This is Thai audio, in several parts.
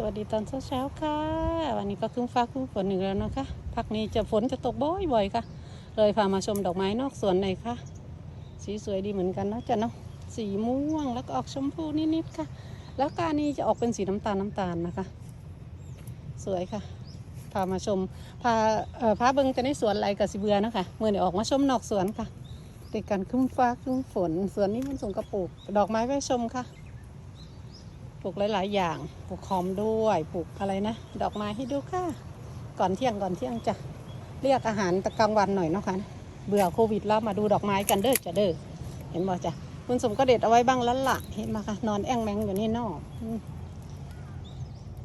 สวัสดีตอนเช้าๆค่ะ วันนี้ก็ครึ้มฟ้าครึ้มฝนอีกแล้วนะคะพักนี้จะฝนจะตกบ่อยๆค่ะ เลยพามาชมดอกไม้นอกสวนหน่อยค่ะ สีสวยดีเหมือนกันนะจ๊ะเนาะสีม่วงแล้วก็ออกชมพูนิดๆค่ะ แล้วการนี้จะออกเป็นสีน้ำตาลน้ำตาลนะคะ สวยค่ะ พามาชมพาเอ่อพาเบิงจะในสวนอะไรกับสิเบือนะคะเมื่อนี้ออกมาชมนอกสวนค่ะติดกันครึ้มฟ้าครึ้มฝนสวนนี้มันส่งกระปลูกดอกไม้ไว้ชมค่ะ ปลูกหลาย ๆ อย่าง ปลูกหอมด้วย ปลูกอะไรนะ ดอกไม้ให้ดูค่ะ ก่อนเที่ยงก่อนเที่ยงจะเรียกอาหารตะกลางวันหน่อยเนาะค่ะ เบื่อโควิดแล้วมาดูดอกไม้กันเด้อจะเด้อ เห็นบ่จ้ะคุณสมก็เด็ดเอาไว้บ้างแล้วล่ะ เห็นมาค่ะ นอนแอ่งแมงอยู่นี่นอกอืม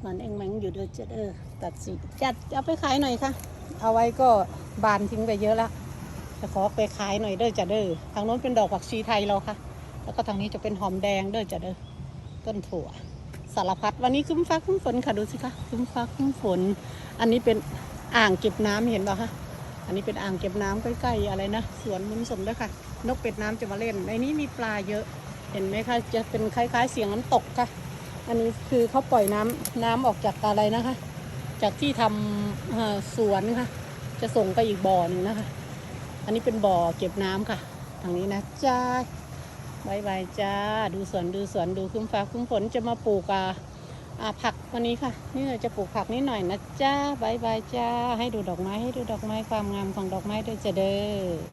นอนแอ่งแมงอยู่เด้อจะเด้อ ตัดสิจัดเอาไปขายหน่อยค่ะ เอาไว้ก็บานทิ้งไปเยอะละจะขอไปขายหน่อยเด้อจะเด้อ ทางโน้นเป็นดอกผักชีไทยเราค่ะ แล้วก็ทางนี้จะเป็นหอมแดงเด้อจะเด้อ ต้นถั่ว สารพัดวันนี้ครึ้มฟ้าครึ้มฝนค่ะดูสิคะครึ้มฟ้าครึ้มฝน อันนี้เป็นอ่างเก็บน้ำเห็นป่ะคะอันนี้เป็นอ่างเก็บน้ำใกล้ๆอะไรนะสวนมุนสมด้วยค่ะ นกเป็ดน้ำจะมาเล่นในนี้มีปลาเยอะ เห็นไหมคะจะเป็นคล้าย ๆ เสียงน้ำตกค่ะ อันนี้คือเขาปล่อยน้ำน้ำออกจากอะไรนะคะ จากที่ทำเอ่อสวนค่ะ จะส่งไปอีกบ่อหนึ่งนะคะ อันนี้เป็นบ่อเก็บน้ำค่ะทางนี้นะจ้า บายบายจ้า ดูสวนดูสวนดูคุ้มฟ้าคุ้มฝนจะมาปลูกอ่าผักวันนี้ค่ะ นี่เราจะปลูกผักนิดหน่อยนะจ้าบายบายจ้า ให้ดูดอกไม้ให้ดูดอกไม้ความงามของดอกไม้ด้วยจะเด้อ